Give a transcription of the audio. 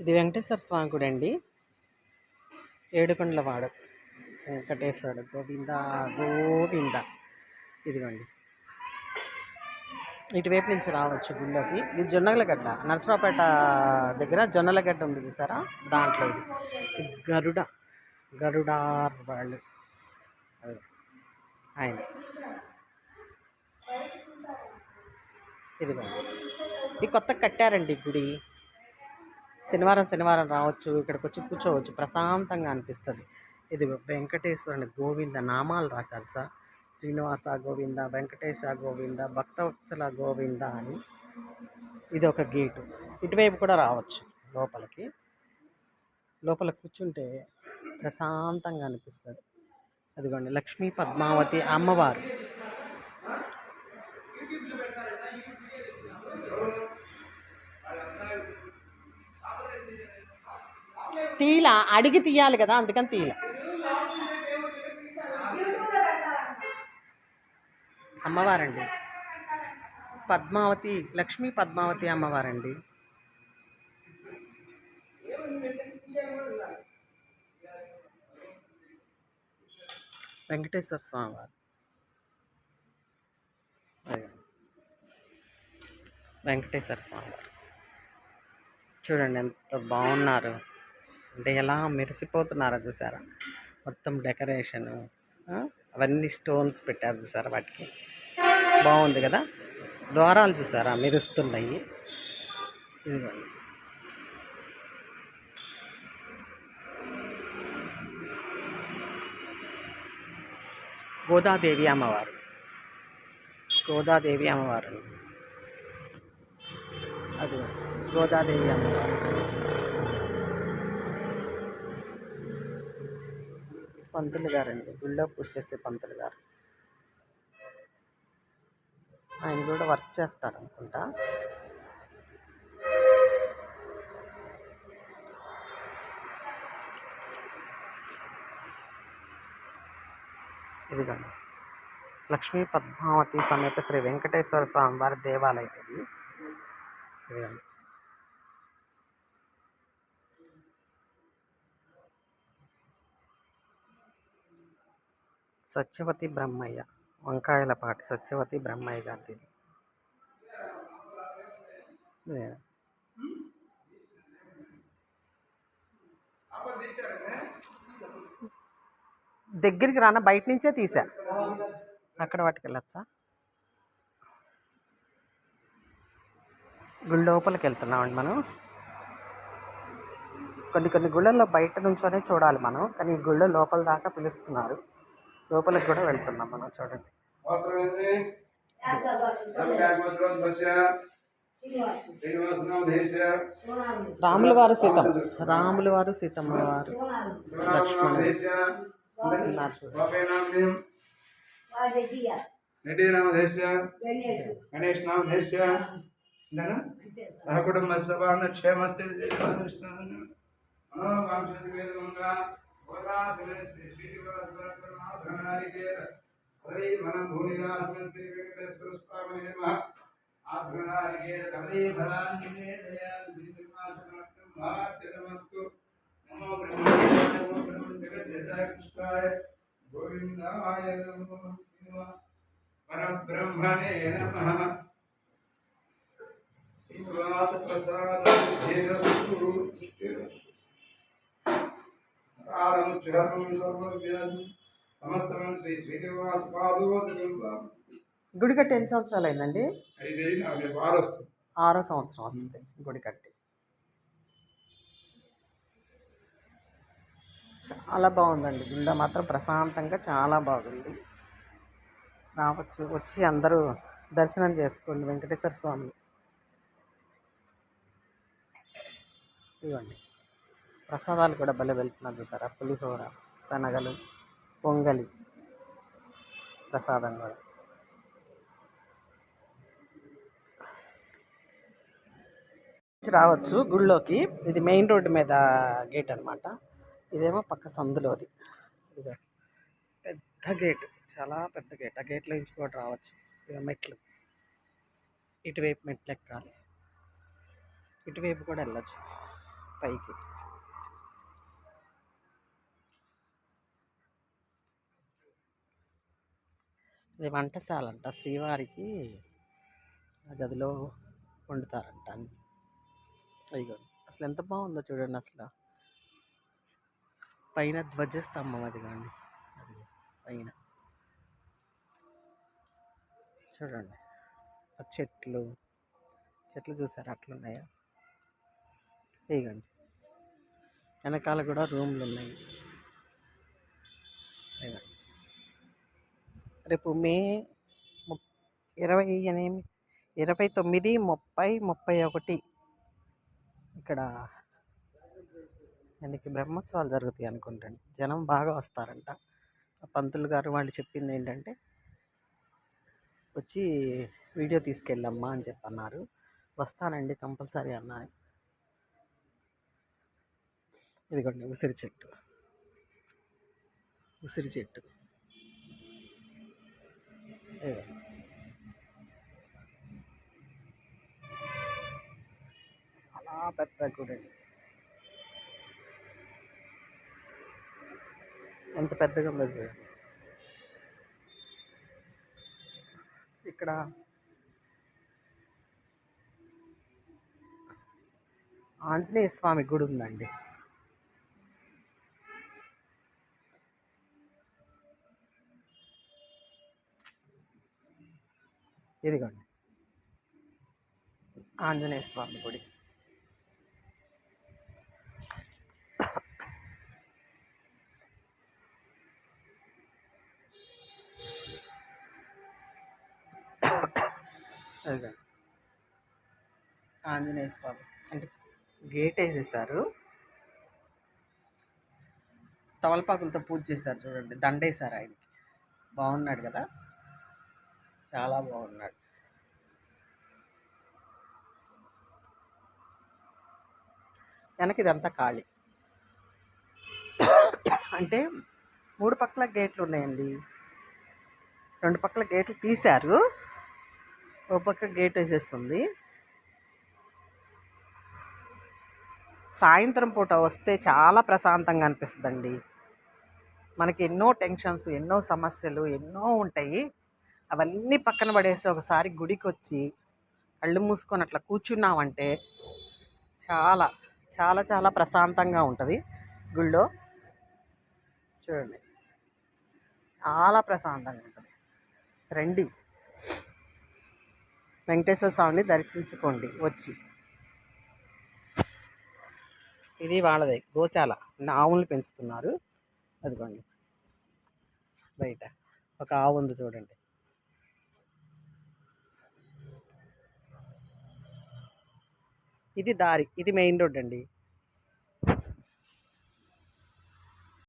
ఇది వెంకటేశ్వర స్వామి గుడి అండి ఏడుకొండలవాడు వెంకటేశ్వరుడు గోవింద గోవింద. ఇదిగోండి. ఇటువైపు నుంచి రావచ్చు గుళ్ళకి. ఇది జొన్నలగడ్డ. నరసరావుపేట దగ్గర జొన్నలగడ్డ ఉంది చూసారా? దాంట్లో ఇది. గరుడ. గరుడార్ వాళ్ళు. ఆయన. ఇదిగోండి. ఇది కొత్తగా కట్టారండి గుడి. శనివారం శనివారం రావచ్చు ఇక్కడికి వచ్చి కూర్చోవచ్చు. ప్రశాంతంగా అనిపిస్తుంది. ఇది వెంకటేశ్వరుని గోవింద నామాలు రాశారు సార్. శ్రీనివాస గోవింద వెంకటేశ గోవింద భక్తవత్సల గోవింద అని. ఇది ఒక గేటు. ఇటువైపు కూడా రావచ్చు లోపలికి. లోపల కూర్చుంటే ప్రశాంతంగా అనిపిస్తుంది. అదిగోండి లక్ష్మీ పద్మావతి అమ్మవారు. తీల అడిగి తీయాలి కదా అందుకని తీల. అమ్మవారండి. పద్మావతి లక్ష్మీ పద్మావతి అమ్మవారండి. వెంకటేశ్వర స్వామి వారు వెంకటేశ్వర స్వామి వారు చూడండి ఎంత బాగున్నారు. అంటే ఎలా మెరిసిపోతున్నారో చూసారా? మొత్తం డెకరేషను అవన్నీ స్టోన్స్ పెట్టారు చూసారా వాటికి? బాగుంది కదా? ద్వారాలు చూసారా మెరుస్తున్నాయి. ఇదిగోండి. గోదాదేవి అమ్మవారు. గోదాదేవి అమ్మవారు. అది గోదాదేవి అమ్మవారు. పంతులు గారండి. గుళ్ళో పూజ చేసే పంతులు గారు. ఆయన కూడా వర్క్ చేస్తారు అనుకుంటా ఇదిగోండి. లక్ష్మీ పద్మావతి సమేత శ్రీ వెంకటేశ్వర స్వామివారి దేవాలయం ఇది. ఇదిగోండి. సత్యవతి బ్రహ్మయ్య వంకాయలపాటి సత్యవతి బ్రహ్మయ్య గారిది. దగ్గరికి రానా? బయట నుంచే తీసా. అక్కడ పట్టుకెళ్ళచ్చా గుడి లోపలికి వెళ్తున్నామండి మనం. కొన్ని కొన్ని గుళ్ళల్లో బయట నుంచోనే చూడాలి మనం కానీ ఈ గుళ్ళ లోపల దాకా పిలుస్తున్నారు. లోపలికి కూడా వెళ్తున్నాం మనం చూడండి. రాముల వారు సీతమ్మ రాముల వారు సీతమ్మ వారు గణేష్ సహకుటుంబ సభాన క్షేమస్థితి మనం భూనిరాస్మిన్ శ్రీ వెంకటేశ్వర స్వామి నమః ఆభ్రణారికేత కదలీ శ్రీ శ్రీనివాస గుడి కట్టి ఎన్ని సంవత్సరాలు అయిందండి ఆరో సంవత్సరం వస్తుంది గుడి కట్టి చాలా బాగుందండి. గుళ్ళో మాత్రం ప్రశాంతంగా చాలా బాగుంది. రావచ్చు వచ్చి అందరూ దర్శనం చేసుకోండి వెంకటేశ్వర స్వామి. ఇవ్వండి ప్రసాదాలు కూడా భలే వెళ్తున్నారు చూసారా? పులిహోర శనగలు పొంగలి ప్రసాదం కూడా. రావచ్చు గుళ్ళోకి. ఇది మెయిన్ రోడ్డు మీద గేట్ అన్నమాట. ఇదేమో పక్క సందులోది. ఇదో పెద్ద గేట్ చాలా పెద్ద గేట్. ఆ గేట్లో నుంచి కూడా రావచ్చు. మెట్లు. ఇటువైపు మెట్లు ఎక్కాలి. ఇటువైపు కూడా వెళ్ళచ్చు పైకి. ఇది వంటశాల అంట శ్రీవారికి ఆ గదిలో వండుతారంట అయ్యో! అసలు ఎంత బాగుందో చూడండి అసలు. పైన ధ్వజస్తంభం అది కానీ అది పైన. చూడండి. ఆ చెట్లు. చెట్లు చూసారు? అట్లున్నాయా? ఇగండి వెనకాల కూడా రూమ్లు ఉన్నాయి ఇదిగోండి. రేపు మే ఇరవై ఎనిమిది ఇరవై తొమ్మిది ముప్పై ముప్పై ఒకటి. ఇక్కడ ఆయనకి బ్రహ్మోత్సవాలు జరుగుతాయి అనుకుంటాను. జనం బాగా వస్తారంట. పంతులు గారు వాళ్ళు చెప్పింది ఏంటంటే వచ్చి వీడియో తీసుకెళ్ళమ్మా అని చెప్పన్నారు. వస్తానండి కంపల్సరీ అన్నాను ఇదిగోండి ఉసిరి చెట్టు. ఉసిరి చెట్టు. చాలా పెద్ద గుడి. ఎంత పెద్దగా ఉందో చూడండి ఇక్కడ ఆంజనేయ స్వామి గుడి ఉందండి. ఇదిగోండి. ఆంజనేయ స్వామి గుడి. అదిగోండి ఆంజనేయ స్వామి. అంటే గేట్ వేసేసారు. తమలపాకులతో పూజ చేశారు చూడండి. దండేశారు ఆయనకి. బాగున్నాడు కదా? చాలా బాగున్నాడు. వెనక ఇదంతా ఖాళీ. అంటే మూడు పక్కల గేట్లు ఉన్నాయండి. రెండు పక్కల గేట్లు తీశారు. ఓ పక్క గేట్ వేసేస్తుంది. సాయంత్రం పూట వస్తే చాలా ప్రశాంతంగా అనిపిస్తుందండి. మనకి ఎన్నో టెన్షన్స్ ఎన్నో సమస్యలు ఎన్నో ఉంటాయి. అవన్నీ పక్కన పడేసి ఒకసారి గుడికి వచ్చి కళ్ళు మూసుకొని అట్లా కూర్చున్నామంటే చాలా చాలా చాలా ప్రశాంతంగా ఉంటుంది గుళ్ళో. చూడండి. చాలా ప్రశాంతంగా ఉంటుంది. రండి. వెంకటేశ్వర స్వామిని దర్శించుకోండి. వచ్చి. ఇది వాళ్ళది గోశాల. ఆవుల్ని పెంచుతున్నారు. అదిగోండి. బయట. ఒక ఆవు ఉంది చూడండి. ఇది దారి ఇది మెయిన్ రోడ్ అండి.